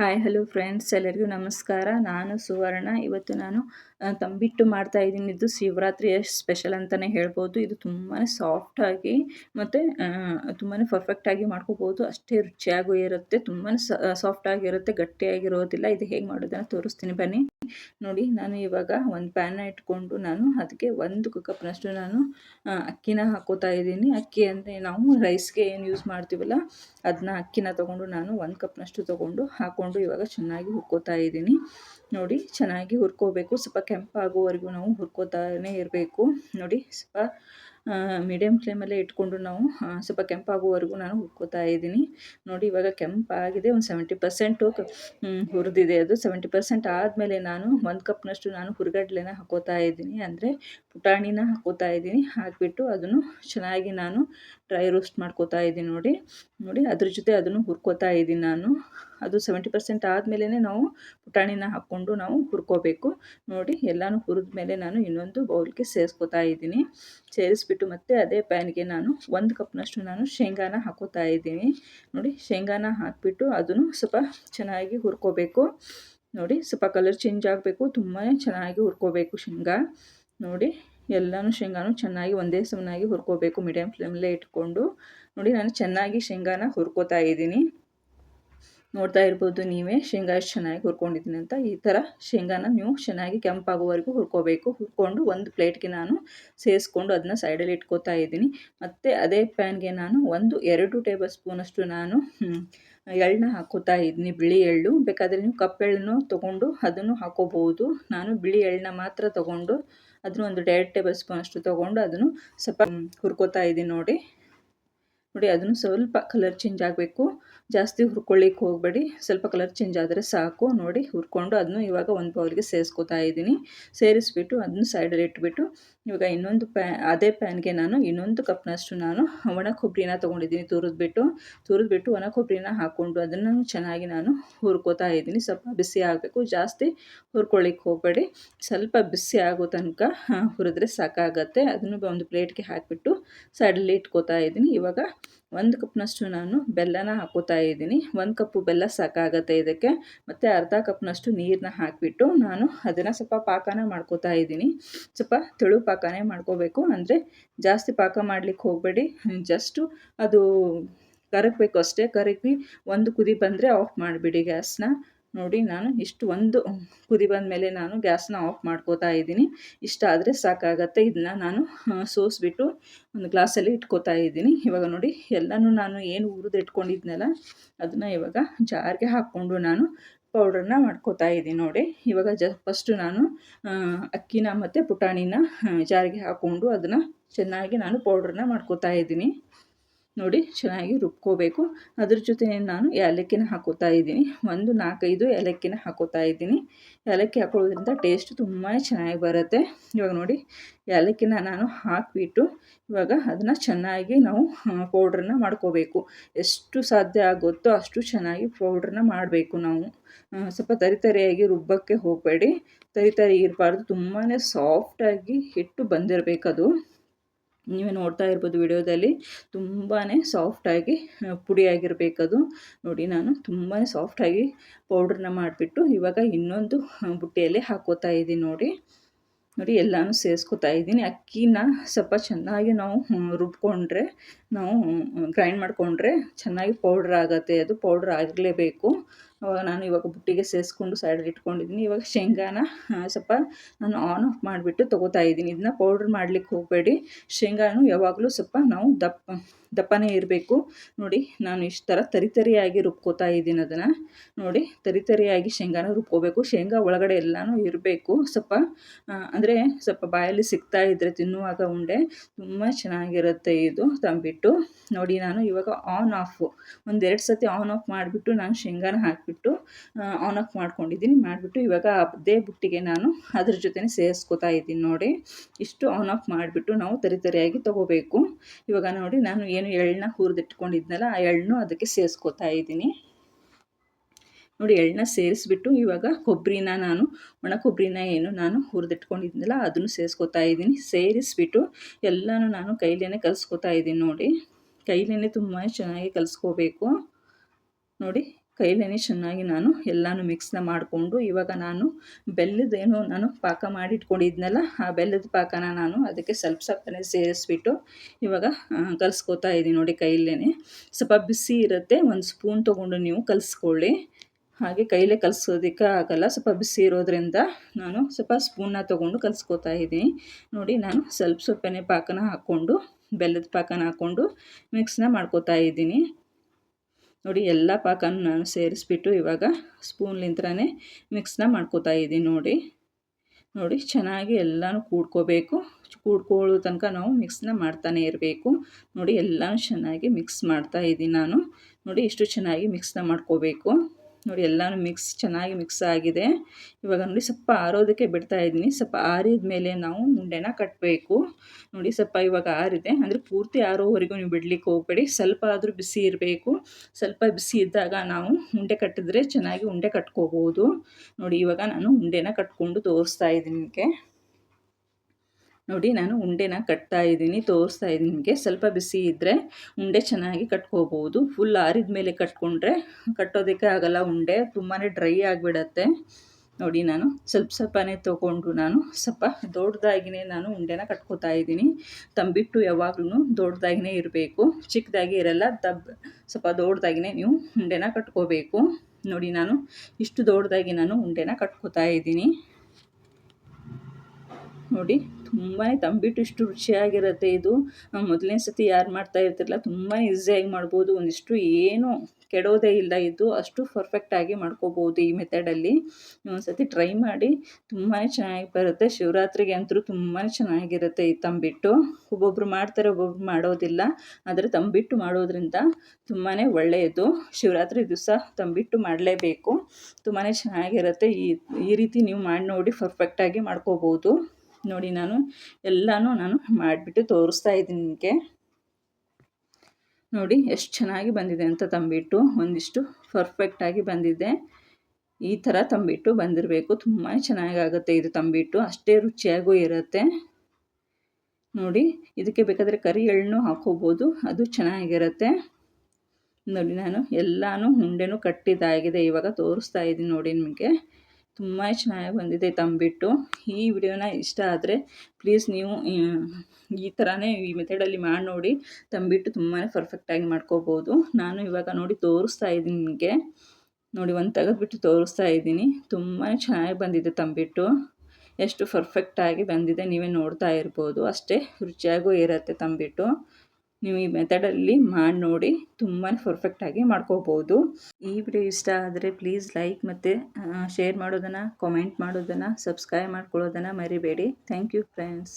Hi hello friends ಎಲ್ಲರಿಗೂ ನಮಸ್ಕಾರ. ನಾನು ಸುವರ್ಣ. ಇವತ್ತು ನಾನು ತಂಬಿಟ್ಟು ಮಾಡ್ತಾ ಇದ್ದೀನಿ. ಇದು ಶಿವರಾತ್ರಿ ಸ್ಪೆಷಲ್ ಅಂತಲೇ ಹೇಳ್ಬೋದು. ಇದು ತುಂಬಾ ಸಾಫ್ಟಾಗಿ ಮತ್ತು ತುಂಬಾ ಪರ್ಫೆಕ್ಟಾಗಿ ಮಾಡ್ಕೋಬೋದು. ಅಷ್ಟೇ ರುಚಿಯಾಗೂ ಇರುತ್ತೆ. ತುಂಬಾ ಸಾಫ್ಟಾಗಿರುತ್ತೆ ಗಟ್ಟಿಯಾಗಿರೋದಿಲ್ಲ. ಇದು ಹೇಗೆ ಮಾಡೋದನ್ನು ತೋರಿಸ್ತೀನಿ. ಬನ್ನಿ. ನೋಡಿ, ನಾನು ಇವಾಗ ಒಂದು ಪ್ಯಾನ ಇಟ್ಕೊಂಡು ನಾನು ಅದಕ್ಕೆ ಒಂದು ಕಪ್ನಷ್ಟು ನಾನು ಅಕ್ಕಿನ ಹಾಕೋತಾ ಇದ್ದೀನಿ. ಅಕ್ಕಿ ಅಂದರೆ ನಾವು ರೈಸ್ಗೆ ಏನು ಯೂಸ್ ಮಾಡ್ತೀವಲ್ಲ ಅದನ್ನ ಅಕ್ಕಿನ ತೊಗೊಂಡು ನಾನು ಒಂದು ಕಪ್ನಷ್ಟು ತೊಗೊಂಡು ಹಾಕ್ಕೊಂಡು ಇವಾಗ ಚೆನ್ನಾಗಿ ಹುರ್ಕೋತಾ ಇದ್ದೀನಿ. ನೋಡಿ, ಚೆನ್ನಾಗಿ ಹುರ್ಕೋಬೇಕು. ಸ್ವಲ್ಪ ಕೆಂಪಾಗುವವರೆಗೂ ನಾವು ಹುರ್ಕೋತಾನೇ ಇರಬೇಕು. ನೋಡಿ, ಸ್ವಲ್ಪ ಮೀಡಿಯಮ್ ಫ್ಲೇಮಲ್ಲೇ ಇಟ್ಕೊಂಡು ನಾವು ಸ್ವಲ್ಪ ಕೆಂಪಾಗುವವರೆಗೂ ನಾನು ಹುರ್ಕೋತಾ ಇದ್ದೀನಿ. ನೋಡಿ, ಇವಾಗ ಕೆಂಪಾಗಿದೆ. ಒಂದು ಸೆವೆಂಟಿ ಪರ್ಸೆಂಟು ಹುರಿದಿದೆ ಅದು. ಸೆವೆಂಟಿ ಪರ್ಸೆಂಟ್ ಆದಮೇಲೆ ನಾನು ಒಂದು ಕಪ್ನಷ್ಟು ನಾನು ಹುರಿಗಡ್ಲೆನ ಹಾಕೋತಾ ಇದ್ದೀನಿ. ಅಂದರೆ ಪುಟಾಣಿನ ಹಾಕೋತಾ ಇದ್ದೀನಿ. ಹಾಕಿಬಿಟ್ಟು ಅದನ್ನು ಚೆನ್ನಾಗಿ ನಾನು ಡ್ರೈ ರೋಸ್ಟ್ ಮಾಡ್ಕೋತಾ ಇದ್ದೀನಿ ನೋಡಿ. ನೋಡಿ, ಅದ್ರ ಜೊತೆ ಅದನ್ನು ಹುರ್ಕೋತಾ ಇದ್ದೀನಿ ನಾನು. ಅದು ಸೆವೆಂಟಿ ಪರ್ಸೆಂಟ್ ಆದಮೇಲೆ ನಾವು ಪುಟಾಣಿನ ಹಾಕ್ಕೊಂಡು ನಾವು ಹುರ್ಕೋಬೇಕು. ನೋಡಿ, ಎಲ್ಲನೂ ಹುರಿದ ಮೇಲೆ ನಾನು ಇನ್ನೊಂದು ಬೌಲ್ಗೆ ಸೇರಿಸ್ಕೋತಾ ಇದ್ದೀನಿ. ಸೇರಿಸ್ಬಿಟ್ಟು ಮತ್ತೆ ಅದೇ ಪ್ಯಾನ್ಗೆ ನಾನು ಒಂದು ಕಪ್ನಷ್ಟು ನಾನು ಶೇಂಗಾನ ಹಾಕೋತಾ ಇದ್ದೀನಿ. ನೋಡಿ, ಶೇಂಗಾನ ಹಾಕಿಬಿಟ್ಟು ಅದನ್ನು ಸ್ವಲ್ಪ ಚೆನ್ನಾಗಿ ಹುರ್ಕೋಬೇಕು. ನೋಡಿ, ಸ್ವಲ್ಪ ಕಲರ್ ಚೇಂಜ್ ಆಗಬೇಕು ತುಂಬಾ ಚೆನ್ನಾಗಿ ಹುರ್ಕೋಬೇಕು ಶೇಂಗಾ. ನೋಡಿ, ಎಲ್ಲನೂ ಶೇಂಗಾನು ಚೆನ್ನಾಗಿ ಒಂದೇ ಸಮನಾಗಿ ಹುರ್ಕೋಬೇಕು ಮೀಡಿಯಮ್ ಫ್ಲೇಮಲ್ಲೇ ಇಟ್ಕೊಂಡು. ನೋಡಿ, ನಾನು ಚೆನ್ನಾಗಿ ಶೇಂಗಾನ ಹುರ್ಕೋತಾ ಇದ್ದೀನಿ. ನೋಡ್ತಾ ಇರ್ಬೋದು ನೀವೇ. ಶೇಂಗಾ ಎಷ್ಟು ಚೆನ್ನಾಗಿ ಹುರ್ಕೊಂಡಿದ್ದೀನಿ ಅಂತ. ಈ ಥರ ಶೇಂಗಾನ ನೀವು ಚೆನ್ನಾಗಿ ಕೆಂಪಾಗುವವರೆಗೂ ಹುರ್ಕೋಬೇಕು. ಹುರ್ಕೊಂಡು ಒಂದು ಪ್ಲೇಟ್ಗೆ ನಾನು ಸೇರಿಸ್ಕೊಂಡು ಅದನ್ನ ಸೈಡಲ್ಲಿ ಇಟ್ಕೋತಾ ಇದ್ದೀನಿ. ಮತ್ತು ಅದೇ ಪ್ಯಾನ್ಗೆ ನಾನು ಒಂದು ಎರಡು ಟೇಬಲ್ ಸ್ಪೂನಷ್ಟು ನಾನು ಎಳ್ಳನ್ನ ಹಾಕೋತಾ ಇದ್ದೀನಿ. ಬಿಳಿ ಎಳ್ಳು. ಬೇಕಾದರೆ ನೀವು ಕಪ್ಪೆಳ್ಳನ್ನು ತೊಗೊಂಡು ಅದನ್ನು ಹಾಕೋಬಹುದು. ನಾನು ಬಿಳಿ ಎಳ್ಳನ್ನ ಮಾತ್ರ ತೊಗೊಂಡು ಅದನ್ನು ಒಂದು ಎರಡು ಟೇಬಲ್ ಸ್ಪೂನ್ ಅಷ್ಟು ತೊಗೊಂಡು ಅದನ್ನು ಸ್ವಲ್ಪ ಹುರ್ಕೋತಾ ಇದ್ದೀನಿ ನೋಡಿ. ನೋಡಿ, ಅದನ್ನು ಸ್ವಲ್ಪ ಕಲರ್ ಚೇಂಜ್ ಆಗಬೇಕು. ಜಾಸ್ತಿ ಹುರ್ಕೊಳ್ಳಿಕ್ಕೆ ಹೋಗಬೇಡಿ. ಸ್ವಲ್ಪ ಕಲರ್ ಚೇಂಜ್ ಆದರೆ ಸಾಕು. ನೋಡಿ, ಹುರ್ಕೊಂಡು ಅದನ್ನು ಇವಾಗ ಒಂದು ಬೌಲ್ಗೆ ಸೇರಿಸ್ಕೊತಾ ಇದ್ದೀನಿ. ಸೇರಿಸ್ಬಿಟ್ಟು ಅದನ್ನು ಸೈಡಲ್ಲಿ ಇಟ್ಬಿಟ್ಟು, ಇವಾಗ ಇನ್ನೊಂದು ಪ್ಯಾ ಅದೇ ಪ್ಯಾನ್ಗೆ ನಾನು ಇನ್ನೊಂದು ಕಪ್ನಷ್ಟು ನಾನು ಒಣ ಕೊಬ್ಬರಿನ ತೊಗೊಂಡಿದ್ದೀನಿ ತುರಿದ್ಬಿಟ್ಟು. ತುರಿದ್ಬಿಟ್ಟು ಒಣ ಕೊಬ್ಬರಿನ ಹಾಕ್ಕೊಂಡು ಅದನ್ನು ಚೆನ್ನಾಗಿ ನಾನು ಹುರ್ಕೋತಾ ಇದ್ದೀನಿ. ಸ್ವಲ್ಪ ಬಿಸಿ ಆಗಬೇಕು. ಜಾಸ್ತಿ ಹುರ್ಕೊಳ್ಳಿಕ್ಕೆ ಹೋಗಬೇಡಿ. ಸ್ವಲ್ಪ ಬಿಸಿ ಆಗೋ ತನಕ ಹುರಿದ್ರೆ ಸಾಕಾಗತ್ತೆ. ಅದನ್ನು ಒಂದು ಪ್ಲೇಟ್ಗೆ ಹಾಕಿಬಿಟ್ಟು ಸೈಡಲ್ಲಿ ಇಟ್ಕೋತಾ ಇದ್ದೀನಿ. ಇವಾಗ ಒಂದು ಕಪ್ನಷ್ಟು ನಾನು ಬೆಲ್ಲನ ಹಾಕೋತಾ ಇದ್ದೀನಿ. ಒಂದು ಕಪ್ಪು ಬೆಲ್ಲ ಸಾಕಾಗತ್ತೆ ಇದಕ್ಕೆ. ಮತ್ತು ಅರ್ಧ ಕಪ್ನಷ್ಟು ನೀರನ್ನ ಹಾಕಿಬಿಟ್ಟು ನಾನು ಅದನ್ನು ಸ್ವಲ್ಪ ಪಾಕನ ಮಾಡ್ಕೋತಾ ಇದ್ದೀನಿ. ಸ್ವಲ್ಪ ತೆಳು ಪಾಕನೇ ಮಾಡ್ಕೋಬೇಕು. ಅಂದರೆ ಜಾಸ್ತಿ ಪಾಕ ಮಾಡಲಿಕ್ಕೆ ಹೋಗಬೇಡಿ. ಜಸ್ಟು ಅದು ಕರಗಬೇಕು ಅಷ್ಟೇ. ಕರಗಿ ಒಂದು ಕುದಿ ಬಂದರೆ ಆಫ್ ಮಾಡಿಬಿಡಿ ಗ್ಯಾಸ್ನ ನೋಡಿ ನಾನು ಇಷ್ಟು ಒಂದು ಕುದಿ ಬಂದ ಮೇಲೆ ನಾನು ಗ್ಯಾಸ್ನ ಆಫ್ ಮಾಡ್ಕೋತಾ ಇದ್ದೀನಿ. ಇಷ್ಟ ಆದರೆ ಸಾಕಾಗತ್ತೆ. ಇದನ್ನ ನಾನು ಸೋಸ್ಬಿಟ್ಟು ಒಂದು ಗ್ಲಾಸಲ್ಲಿ ಇಟ್ಕೋತಾ ಇದ್ದೀನಿ. ಇವಾಗ ನೋಡಿ ಎಲ್ಲನೂ ನಾನು ಏನು ಹುರಿದು ಇಟ್ಕೊಂಡಿದ್ನಲ್ಲ, ಅದನ್ನು ಇವಾಗ ಜಾರ್ಗೆ ಹಾಕ್ಕೊಂಡು ನಾನು ಪೌಡ್ರನ್ನ ಮಾಡ್ಕೋತಾ ಇದ್ದೀನಿ ನೋಡಿ. ಇವಾಗ ಜ, ಫಸ್ಟು ನಾನು ಅಕ್ಕಿನ ಮತ್ತು ಪುಟಾಣಿನ ಜಾರಿಗೆ ಹಾಕ್ಕೊಂಡು ಅದನ್ನು ಚೆನ್ನಾಗಿ ನಾನು ಪೌಡ್ರನ್ನ ಮಾಡ್ಕೋತಾ ಇದ್ದೀನಿ. ನೋಡಿ ಚೆನ್ನಾಗಿ ರುಬ್ಕೋಬೇಕು. ಅದ್ರ ಜೊತೆ ನಾನು ಏಲಕ್ಕಿನ ಹಾಕೋತಾ ಇದ್ದೀನಿ. ಒಂದು ನಾಲ್ಕೈದು ಏಲಕ್ಕಿನ ಹಾಕೋತಾ ಇದ್ದೀನಿ. ಏಲಕ್ಕಿ ಹಾಕೊಳ್ಳೋದ್ರಿಂದ ಟೇಸ್ಟ್ ತುಂಬ ಚೆನ್ನಾಗಿ ಬರುತ್ತೆ. ಇವಾಗ ನೋಡಿ, ಏಲಕ್ಕಿನ ನಾನು ಹಾಕಿಬಿಟ್ಟು ಇವಾಗ ಅದನ್ನು ಚೆನ್ನಾಗಿ ನಾವು ಪೌಡ್ರನ್ನ ಮಾಡ್ಕೋಬೇಕು. ಎಷ್ಟು ಸಾಧ್ಯ ಆಗುತ್ತೋ ಅಷ್ಟು ಚೆನ್ನಾಗಿ ಪೌಡ್ರನ್ನ ಮಾಡಬೇಕು ನಾವು. ಸ್ವಲ್ಪ ತರಿತರಿಯಾಗಿ ರುಬ್ಬಕ್ಕೆ ಹೋಗಬೇಡಿ. ತರಿತರಿ ಇರಬಾರ್ದು. ತುಂಬಾ ಸಾಫ್ಟಾಗಿ ಹಿಟ್ಟು ಬಂದಿರಬೇಕದು. ನೀವೇ ನೋಡ್ತಾ ಇರ್ಬೋದು ವಿಡಿಯೋದಲ್ಲಿ ತುಂಬಾ ಸಾಫ್ಟಾಗಿ ಪುಡಿಯಾಗಿರಬೇಕದು. ನೋಡಿ, ನಾನು ತುಂಬಾ ಸಾಫ್ಟಾಗಿ ಪೌಡ್ರನ್ನ ಮಾಡಿಬಿಟ್ಟು, ಇವಾಗ ಇನ್ನೊಂದು ಬುಟ್ಟಿಯಲ್ಲಿ ಹಾಕೋತಾ ಇದ್ದೀನಿ ನೋಡಿ. ನೋಡಿ, ಎಲ್ಲನೂ ಸೇರಿಸ್ಕೊತಾ ಇದ್ದೀನಿ. ಅಕ್ಕಿನ ಸ್ವಲ್ಪ ಚೆನ್ನಾಗಿ ನಾವು ರುಬ್ಕೊಂಡ್ರೆ, ನಾವು ಗ್ರೈಂಡ್ ಮಾಡಿಕೊಂಡ್ರೆ ಚೆನ್ನಾಗಿ ಪೌಡ್ರ್ ಆಗುತ್ತೆ. ಅದು ಪೌಡ್ರ್ ಆಗಲೇಬೇಕು. ಅವಾಗ ನಾನು ಇವಾಗ ಬುಟ್ಟಿಗೆ ಸೇರಿಸ್ಕೊಂಡು ಸೈಡಲ್ಲಿ ಇಟ್ಕೊಂಡಿದ್ದೀನಿ. ಇವಾಗ ಶೇಂಗಾನ ಸ್ವಲ್ಪ ನಾನು ಆನ್ ಆಫ್ ಮಾಡಿಬಿಟ್ಟು ತೊಗೋತಾ ಇದ್ದೀನಿ. ಇದನ್ನ ಪೌಡ್ರ್ ಮಾಡ್ಲಿಕ್ಕೆ ಹೋಗಬೇಡಿ. ಶೇಂಗಾನು ಯಾವಾಗಲೂ ಸ್ವಲ್ಪ ನಾವು ದಪ್ಪ ದಪ್ಪನೇ ಇರಬೇಕು. ನೋಡಿ, ನಾನು ಇಷ್ಟು ಥರ ತರಿತರಿಯಾಗಿ ರುಬ್ಕೋತಾ ಇದ್ದೀನಿ ಅದನ್ನು. ನೋಡಿ ತರಿತರಿಯಾಗಿ ಶೇಂಗಾನ ರುಬ್ಕೋಬೇಕು. ಶೇಂಗಾ ಒಳಗಡೆ ಎಲ್ಲನೂ ಇರಬೇಕು. ಸ್ವಲ್ಪ ಅಂದರೆ ಸ್ವಲ್ಪ ಬಾಯಲ್ಲಿ ಸಿಗ್ತಾ ಇದ್ದರೆ ತಿನ್ನುವಾಗ ಉಂಡೆ. ತುಂಬ ಚೆನ್ನಾಗಿರುತ್ತೆ ಇದು ತಂಬಿಟ್ಟು. ನೋಡಿ, ನಾನು ಇವಾಗ ಆನ್ ಆಫು ಒಂದೆರಡು ಸತಿ ಆನ್ ಆಫ್ ಮಾಡಿಬಿಟ್ಟು ನಾನು ಶೇಂಗಾನ ಹಾಕಿಬಿಟ್ಟು ಆನ್ ಆಫ್ ಮಾಡ್ಕೊಂಡಿದ್ದೀನಿ. ಮಾಡಿಬಿಟ್ಟು ಇವಾಗ ಅದೇ ಬುಟ್ಟಿಗೆ ನಾನು ಅದ್ರ ಜೊತೆ ಸೇರಿಸ್ಕೋತಾ ಇದ್ದೀನಿ. ನೋಡಿ, ಇಷ್ಟು ಆನ್ ಆಫ್ ಮಾಡಿಬಿಟ್ಟು ನಾವು ತರಿತರಿಯಾಗಿ ತೊಗೋಬೇಕು. ಇವಾಗ ನೋಡಿ, ನಾನು ಎಳ್ಳನ್ನ ಹುರಿದಿಟ್ಕೊಂಡಿದ್ನಲ್ಲ, ಆ ಎಳ್ಳನ್ನು ಅದಕ್ಕೆ ಸೇರಿಸ್ಕೋತಾ ಇದ್ದೀನಿ. ನೋಡಿ ಎಳ್ಳನ್ನ ಸೇರಿಸ್ಬಿಟ್ಟು ಇವಾಗ ಕೊಬ್ಬರಿನ ನಾನು, ಒಣ ಕೊಬ್ಬರಿನ ಏನು ನಾನು ಹುರಿದಿಟ್ಕೊಂಡಿದ್ನಲ್ಲ, ಅದನ್ನು ಸೇರಿಸ್ಕೋತಾ ಇದ್ದೀನಿ. ಸೇರಿಸ್ಬಿಟ್ಟು ಎಲ್ಲನೂ ನಾನು ಕೈಲೇ ಕಲಿಸ್ಕೋತಾ ಇದ್ದೀನಿ ನೋಡಿ. ಕೈಲೇ ತುಂಬ ಚೆನ್ನಾಗಿ ಕಲಿಸ್ಕೋಬೇಕು. ನೋಡಿ ಕೈಲೇ ಚೆನ್ನಾಗಿ ನಾನು ಎಲ್ಲನೂ ಮಿಕ್ಸ್ನ ಮಾಡಿಕೊಂಡು ಇವಾಗ ನಾನು ಬೆಲ್ಲದೇನು ನಾನು ಪಾಕ ಮಾಡಿ ಇಟ್ಕೊಂಡಿದ್ನಲ್ಲ ಆ ಬೆಲ್ಲದ ಪಾಕನ ನಾನು ಅದಕ್ಕೆ ಸ್ವಲ್ಪ ಸ್ವಲ್ಪನೇ ಸೇರಿಸ್ಬಿಟ್ಟು ಇವಾಗ ಕಲಿಸ್ಕೋತಾ ಇದ್ದೀನಿ ನೋಡಿ ಕೈಲೇ ಸ್ವಲ್ಪ ಬಿಸಿ ಇರುತ್ತೆ, ಒಂದು ಸ್ಪೂನ್ ತೊಗೊಂಡು ನೀವು ಕಲಿಸ್ಕೊಳ್ಳಿ. ಹಾಗೆ ಕೈಲೇ ಕಲಿಸೋದಕ್ಕೆ ಆಗಲ್ಲ, ಸ್ವಲ್ಪ ಬಿಸಿ ಇರೋದ್ರಿಂದ ನಾನು ಸ್ವಲ್ಪ ಸ್ಪೂನ್ನ ತೊಗೊಂಡು ಕಲಿಸ್ಕೋತಾ ಇದ್ದೀನಿ ನೋಡಿ ನಾನು ಸ್ವಲ್ಪ ಸ್ವಲ್ಪನೇ ಪಾಕನ ಹಾಕ್ಕೊಂಡು, ಬೆಲ್ಲದ ಪಾಕನ ಹಾಕ್ಕೊಂಡು ಮಿಕ್ಸ್ನ ಮಾಡ್ಕೋತಾ ಇದ್ದೀನಿ ನೋಡಿ, ಎಲ್ಲ ಪಾಕನ ನಾನು ಸೇರಿಸ್ಬಿಟ್ಟು ಇವಾಗ ಸ್ಪೂನ್ಲಿಂತ್ರನೇ ಮಿಕ್ಸ್ನ ಮಾಡ್ಕೋತಾ ಇದ್ದೀನಿ ನೋಡಿ. ನೋಡಿ, ಚೆನ್ನಾಗಿ ಎಲ್ಲನೂ ಕೂಡ್ಕೋಬೇಕು. ಕೂಡ್ಕೊಳ್ಳೋ ತನಕ ನಾವು ಮಿಕ್ಸ್ನ ಮಾಡ್ತಾನೆ ಇರಬೇಕು. ನೋಡಿ, ಎಲ್ಲನೂ ಚೆನ್ನಾಗಿ ಮಿಕ್ಸ್ ಮಾಡ್ತಾ ಇದ್ದೀನಿ ನಾನು. ನೋಡಿ, ಇಷ್ಟು ಚೆನ್ನಾಗಿ ಮಿಕ್ಸ್ನ ಮಾಡ್ಕೋಬೇಕು. ನೋಡಿ ಎಲ್ಲನೂ ಮಿಕ್ಸ್ ಚೆನ್ನಾಗಿ ಮಿಕ್ಸ್ ಆಗಿದೆ. ಇವಾಗ ನೋಡಿ ಸ್ವಲ್ಪ ಆರೋದಕ್ಕೆ ಬಿಡ್ತಾ ಇದ್ದೀನಿ. ಸ್ವಲ್ಪ ಆರಿದ ಮೇಲೆ ನಾವು ಉಂಡೆನ ಕಟ್ಟಬೇಕು ನೋಡಿ ಸ್ವಲ್ಪ ಇವಾಗ ಆರಿದೆ. ಅಂದರೆ ಪೂರ್ತಿ ಆರೋವರೆಗೂ ನೀವು ಬಿಡ್ಲಿಕ್ಕೆ ಹೋಗಬೇಡಿ. ಸ್ವಲ್ಪ ಆದರೂ ಬಿಸಿ ಇರಬೇಕು. ಸ್ವಲ್ಪ ಬಿಸಿ ಇದ್ದಾಗ ನಾವು ಉಂಡೆ ಕಟ್ಟಿದ್ರೆ ಚೆನ್ನಾಗಿ ಉಂಡೆ ಕಟ್ಕೋಬೋದು. ನೋಡಿ ಇವಾಗ ನಾನು ಉಂಡೆನ ಕಟ್ಕೊಂಡು ತೋರಿಸ್ತಾ ಇದ್ದೀನಿ ನೋಡಿ, ನಾನು ಉಂಡೆನ ಕಟ್ತಾ ಇದ್ದೀನಿ, ತೋರಿಸ್ತಾ ಇದ್ದೀನಿ. ನಿಮಗೆ ಸ್ವಲ್ಪ ಬಿಸಿ ಇದ್ದರೆ ಉಂಡೆ ಚೆನ್ನಾಗಿ ಕಟ್ಕೋಬೋದು. ಫುಲ್ ಆರಿದ ಮೇಲೆ ಕಟ್ಕೊಂಡ್ರೆ ಕಟ್ಟೋದಕ್ಕೆ ಆಗಲ್ಲ ಉಂಡೆ ತುಂಬಾ ಡ್ರೈ ಆಗಿಬಿಡತ್ತೆ. ನೋಡಿ, ನಾನು ಸ್ವಲ್ಪ ಸ್ವಲ್ಪನೇ ತೊಗೊಂಡು ನಾನು ಸ್ವಲ್ಪ ದೊಡ್ಡದಾಗಿನೇ ನಾನು ಉಂಡೆನ ಕಟ್ಕೋತಾ ಇದ್ದೀನಿ. ತಂಬಿಟ್ಟು ಯಾವಾಗಲೂ ದೊಡ್ಡದಾಗಿನೇ ಇರಬೇಕು. ಚಿಕ್ಕದಾಗಿ ಇರಲ್ಲ, ದಬ್ ಸ್ವಲ್ಪ ದೊಡ್ಡದಾಗಿನೇ ನೀವು ಉಂಡೆನ ಕಟ್ಕೋಬೇಕು. ನೋಡಿ, ನಾನು ಇಷ್ಟು ದೊಡ್ಡದಾಗಿ ನಾನು ಉಂಡೆನ ಕಟ್ಕೋತಾ ಇದ್ದೀನಿ. ನೋಡಿ ತುಂಬಾ ತಂಬಿಟ್ಟು ಇಷ್ಟು ರುಚಿಯಾಗಿರುತ್ತೆ ಇದು. ಮೊದಲನೇ ಸತಿ ಯಾರು ಮಾಡ್ತಾ ಇರ್ತಿರಲ್ಲ ತುಂಬಾ ಈಸಿಯಾಗಿ ಮಾಡ್ಬೋದು. ಒಂದಿಷ್ಟು ಏನು ಕೆಡೋದೇ ಇಲ್ಲ ಇದು. ಅಷ್ಟು ಪರ್ಫೆಕ್ಟಾಗಿ ಮಾಡ್ಕೋಬೋದು ಈ ಮೆಥಡಲ್ಲಿ ಒಂದು ಸತಿ ಟ್ರೈ ಮಾಡಿ ತುಂಬಾ ಚೆನ್ನಾಗಿ ಬರುತ್ತೆ. ಶಿವರಾತ್ರಿಗೆ ಅಂತರೂ ತುಂಬಾ ಚೆನ್ನಾಗಿರುತ್ತೆ ಈ ತಂಬಿಟ್ಟು. ಒಬ್ಬೊಬ್ರು ಮಾಡ್ತಾರೆ, ಒಬ್ಬೊಬ್ರು ಮಾಡೋದಿಲ್ಲ. ಆದರೆ ತಂಬಿಟ್ಟು ಮಾಡೋದ್ರಿಂದ ತುಂಬಾ ಒಳ್ಳೆಯದು. ಶಿವರಾತ್ರಿ ದಿವಸ ತಂಬಿಟ್ಟು ಮಾಡಲೇಬೇಕು. ತುಂಬಾ ಚೆನ್ನಾಗಿರುತ್ತೆ. ಈ ಈ ರೀತಿ ನೀವು ಮಾಡಿ ನೋಡಿ ಪರ್ಫೆಕ್ಟಾಗಿ ಮಾಡ್ಕೋಬೋದು. ನೋಡಿ ನಾನು ಎಲ್ಲನೂ ನಾನು ಮಾಡಿಬಿಟ್ಟು ತೋರಿಸ್ತಾ ಇದ್ದೀನಿ ನಿಮಗೆ. ನೋಡಿ ಎಷ್ಟು ಚೆನ್ನಾಗಿ ಬಂದಿದೆ ಅಂತ ತಂಬಿಟ್ಟು, ಒಂದಿಷ್ಟು ಪರ್ಫೆಕ್ಟಾಗಿ ಬಂದಿದೆ. ಈ ಥರ ತಂಬಿಟ್ಟು ಬಂದಿರಬೇಕು. ತುಂಬ ಚೆನ್ನಾಗಾಗುತ್ತೆ ಇದು ತಂಬಿಟ್ಟು, ಅಷ್ಟೇ ರುಚಿಯಾಗೂ ಇರುತ್ತೆ. ನೋಡಿ ಇದಕ್ಕೆ ಬೇಕಾದರೆ ಕರಿ ಎಳ್ಳನ್ನು ಹಾಕೋಬೋದು, ಅದು ಚೆನ್ನಾಗಿರುತ್ತೆ. ನೋಡಿ ನಾನು ಎಲ್ಲನೂ ಉಂಡೆನೂ ಕಟ್ಟಿದ್ದಾಗಿದೆ, ಇವಾಗ ತೋರಿಸ್ತಾ ಇದ್ದೀನಿ ನೋಡಿ ನಿಮಗೆ. ತುಂಬ ಚೆನ್ನಾಗಿ ಬಂದಿದೆ ತಂಬಿಟ್ಟು. ಈ ವಿಡಿಯೋನ ಇಷ್ಟ ಆದರೆ ಪ್ಲೀಸ್ ನೀವು, ಈ ಥರನೇ ಈ ಮೆಥಡಲ್ಲಿ ಮಾಡಿ ನೋಡಿ. ತಂಬಿಟ್ಟು ತುಂಬಾ ಪರ್ಫೆಕ್ಟಾಗಿ ಮಾಡ್ಕೋಬೋದು. ನಾನು ಇವಾಗ ನೋಡಿ ತೋರಿಸ್ತಾ ಇದ್ದೀನಿ ನಿಮಗೆ. ನೋಡಿ ಒಂದು ತೆಗೆದುಬಿಟ್ಟು ತೋರಿಸ್ತಾ ಇದ್ದೀನಿ. ತುಂಬಾ ಚೆನ್ನಾಗಿ ಬಂದಿದೆ ತಂಬಿಟ್ಟು. ಎಷ್ಟು ಪರ್ಫೆಕ್ಟಾಗಿ ಬಂದಿದೆ ನೀವೇ ನೋಡ್ತಾ ಇರ್ಬೋದು. ಅಷ್ಟೇ ರುಚಿಯಾಗೂ ಇರುತ್ತೆ ತಂಬಿಟ್ಟು. ನೀವು ಈ ಮೆಥಡಲ್ಲಿ ಮಾಡಿ ನೋಡಿ ತುಂಬಾ ಪರ್ಫೆಕ್ಟಾಗಿ ಮಾಡ್ಕೋಬೋದು. ಈ ವಿಡಿಯೋ ಇಷ್ಟ ಆದರೆ ಪ್ಲೀಸ್ ಲೈಕ್ ಮತ್ತು ಶೇರ್ ಮಾಡೋದನ್ನು ಕಾಮೆಂಟ್ ಮಾಡೋದನ್ನು ಸಬ್ಸ್ಕ್ರೈಬ್ ಮಾಡ್ಕೊಳ್ಳೋದನ್ನು ಮರಿಬೇಡಿ. Thank you friends